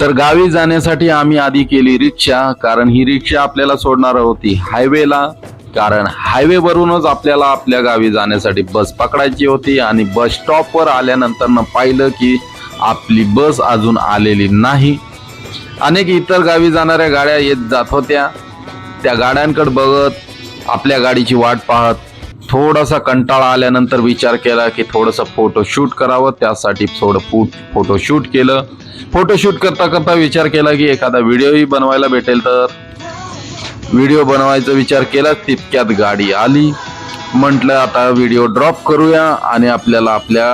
तर गावी जाण्यासाठी आम्ही आधी केली रिक्षा कारण ही रिक्षा आपल्याला सोडणार होती हायवेला कारण हायवे वरूनच आपल्याला आपल्या गावी जाण्यासाठी बस पकडायची होती आणि बस स्टॉपवर आल्यानंतर पाहिलं की आपली बस अजून आलेली नाही. अनेक इतर गावी जाणाऱ्या गाड्या येत जात होत्या. त्या गाड्यांकडे बघत आपल्या गाडीची वाट पाहत थोडासा कंटाळा आल्यानंतर विचार केला की थोडंसं फोटोशूट करावं. त्यासाठी थोडं फूट फोटोशूट केलं. फोटोशूट करता करता विचार केला की एखादा व्हिडिओही बनवायला भेटेल तर. व्हिडिओ बनवायचा विचार केला तितक्यात गाडी आली. म्हटलं आता व्हिडिओ ड्रॉप करूया आणि आपल्याला आपल्या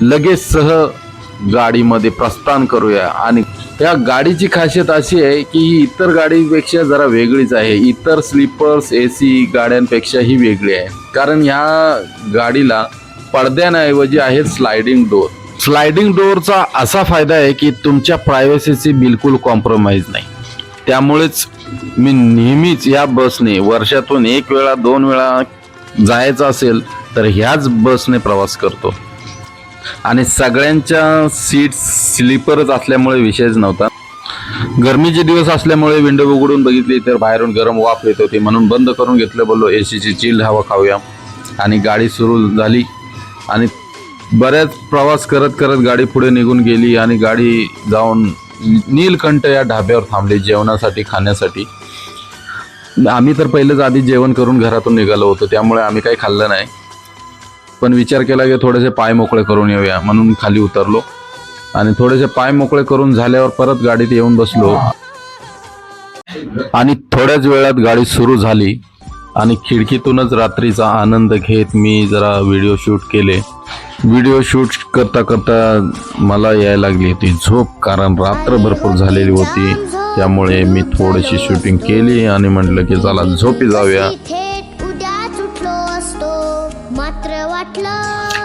लगेच सह गाडीमध्ये प्रस्थान करूया. आणि या गाडीची खासियत अशी आहे की ही इतर गाडीपेक्षा जरा वेगळीच आहे. इतर स्लीपर्स ए सी गाड्यांपेक्षा ही वेगळी आहे. कारण ह्या गाडीला पडद्यांऐवजी आहे स्लायडिंग डोर स्लायडिंग डोअरचा असा फायदा आहे की तुमच्या प्रायव्हसीची बिलकुल कॉम्प्रोमाइज नाही. त्यामुळेच मी नेहमीच या बसने वर्षातून एक वेळा दोन वेळा जायचं असेल तर ह्याच बसने प्रवास करतो. आणि सगळ्यांच्या सीट्स स्लीपरच असल्यामुळे विषयच नव्हता. गरमीचे दिवस असल्यामुळे विंडो उघडून बघितली तर बाहेरून गरम वाफ येत होती म्हणून बंद करून घेतलं बोललो ए सीची चिल्ड हवा खाऊया. आणि गाडी सुरू झाली. आणि बऱ्याच प्रवास करत करत गाडी पुढे निघून गेली आणि गाडी जाऊन नीलकंठ या ढाब्यावर थांबली जेवणासाठी खाण्यासाठी. आम्ही तर पहिलेच आधी जेवण करून घरातून निघालो होतो त्यामुळे आम्ही काही खाल्लं नाही. पण विचार केला की थोडेसे पाय मोकळे करून येऊया म्हणून खाली उतरलो. आणि थोडेसे पाय मोकळे करून झाल्यावर परत गाडीत येऊन बसलो. आणि थोड्याच वेळात गाडी सुरू झाली. आणि खिडकीतूनच रात्रीचा आनंद घेत मी जरा व्हिडिओ शूट केले. व्हिडिओ शूट करता करता मला यायला लागली होती झोप कारण रात्र भरपूर झालेली होती. त्यामुळे मी थोडीशी शूटिंग केली आणि म्हटलं की चला झोपी जाऊया.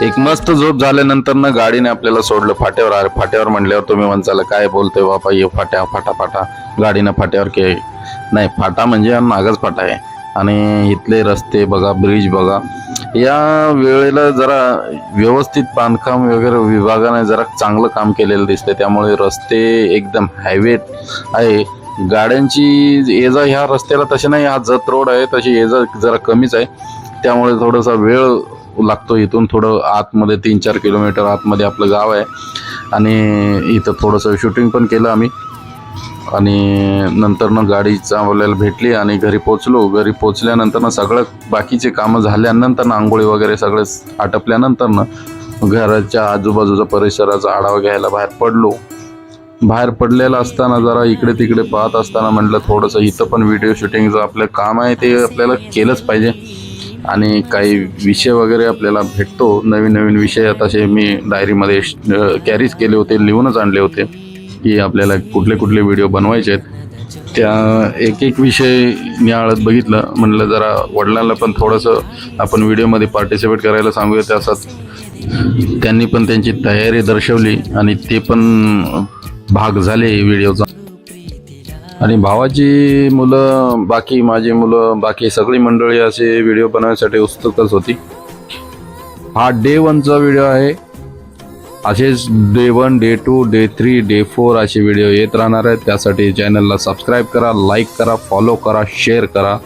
एक मस्त झोप झाल्यानंतर ना गाडीने आपल्याला सोडलं फाट्यावर. अरे फाट्यावर म्हटल्यावर तुम्ही म्हणचाल काय बोलतोय बापा ये फाट्या फाटा फाटा. गाडीनं फाट्यावर के नाही फाटा म्हणजे हा नागच फाटा आहे. आणि इथले रस्ते बघा ब्रिज बघा. या वेळेला जरा व्यवस्थित बांधकाम वगैरे विभागाने जरा चांगलं काम केलेलं दिसतंय. त्यामुळे रस्ते एकदम हायवे आहे. गाड्यांची ये जा ह्या रस्त्याला तसे नाही हा जत रोड आहे तशी ये जा जरा कमीच आहे. त्यामुळे थोडासा वेळ लागतो इथून थोडं आतमध्ये तीन चार किलोमीटर आतमध्ये आपलं गाव आहे. आणि इथं थोडंसं शूटिंग पण केलं आम्ही. आणि नंतर ना गाडी आपल्याला भेटली आणि घरी पोचलो घरी पोचल्यानंतरनं सगळं बाकीचे कामं झाल्यानंतर ना आंघोळी वगैरे सगळं आटपल्यानंतर ना घराच्या आजूबाजूचा परिसराचा आढावा घ्यायला बाहेर पडलो. बाहेर पडलेलं असताना जरा इकडे तिकडे पाहत असताना म्हटलं थोडंसं इथं पण व्हिडिओ शूटिंगचं आपलं काम आहे ते आपल्याला केलंच पाहिजे. आणि काही विषय वगैरे आपल्याला भेटतो नवीन नवीन विषय. तसे मी डायरीमध्ये कॅरीज केले होते लिहूनच आणले होते की आपल्याला कुठले कुठले व्हिडिओ बनवायचे आहेत. त्या एक एक विषय निहाळत बघितलं. म्हणलं जरा वडिलांना पण थोडंसं आपण व्हिडिओमध्ये पार्टिसिपेट करायला सांगूया. त्यासात त्यांनी पण त्यांची तयारी दर्शवली आणि ते पण भाग झाले व्हिडिओचा आणि भावाची मुलं बाकी माझी मुलं बाकी सगळी मंडळी असे व्हिडिओ बनवण्यासाठी उत्सुकच होती. हा डे वनचा व्हिडिओ आहे. असेच day one day two day three day four असे व्हिडिओ येत राहणार आहेत. त्यासाठी चॅनलला सबस्क्राईब करा लाईक करा फॉलो करा शेअर करा.